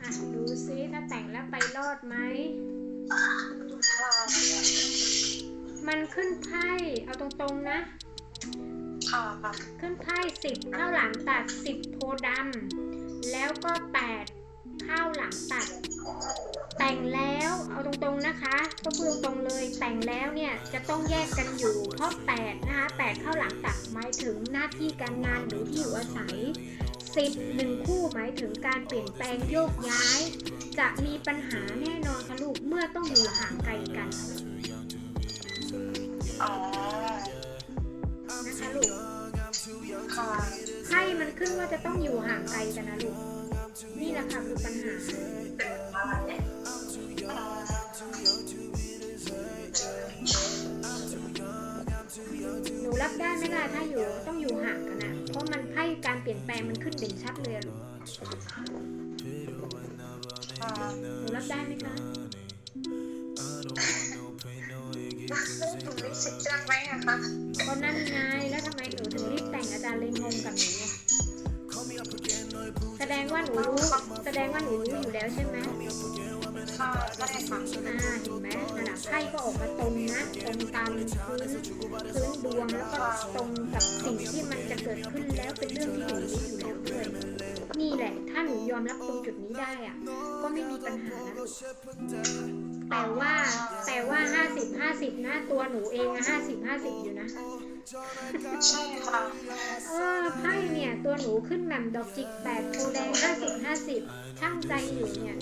อะดูซิถ้าแต่งแล้วไปรอดไหมค่ะมันขึ้นไพ่เอาตรงๆนะ ค่ะค่ะขึ้นไพ่สิบข้าวหลามตัดสิบโพธิ์ดำแล้วก็แปดข้าวหลามตัด แต่งแล้วเอาตรงๆนะคะก็พูดตรงๆเลยแต่งแล้วเนี่ยจะต้องแยกกันอยู่เพราะแปดนะคะแปดข้าวหลามตัดหมายถึงหน้าที่การงานหรือที่อยู่อาศัย สิบหนึ่งคู่หมายถึงการเปลี่ยนแปลงโยกย้าย จะมีปัญหาแน่นอนค่ะลูกเมื่อต้องอยู่ห่างไกลกันนะคะลูกค่ะไพ่มันขึ้นว่าจะต้องอยู่ห่างไกลกันนะลูกนี่แหละค่ะคือปัญหาหนูรับได้ไหมล่ะถ้าอยู่ต้องอยู่ แปลงมันขึ้นเด่นชัดเลยอะลูกค่ะหนูรับได้ไหมคะหนูมีสิทธิ์เลือกไหมอะคะก็นั่นไงแล้วทำไมหนูถึงรีบแต่งอาจารย์เลยงงกับหนูอะแสดงว่าหนูรู้แสดงว่าหนูรู้อยู่แล้วใช่ไหมค่ะได้ค่ะอ่าเห็นไหมนั่นแหละไพ่ก็ออกมาตรงนะตรงตามพื้นพื้นดวงแล้วก็ตรงกับสิ่งที่มันจะเกิดขึ้น อมรับตรงจุดนี้ได้อะก็ไม่มีปัญหานะลูกแต่ว่าแต่ว่าห้าสิบห้าสิบนะตัวหนูเองอะห้าสิบห้าสิบอยู่นะใช่ค่ะเออไพ่เนี่ยตัวหนูขึ้นแหม่มดอกจิกแปดโพแดงห้าสิบห้าสิบช่างใจอยู่เนี่ย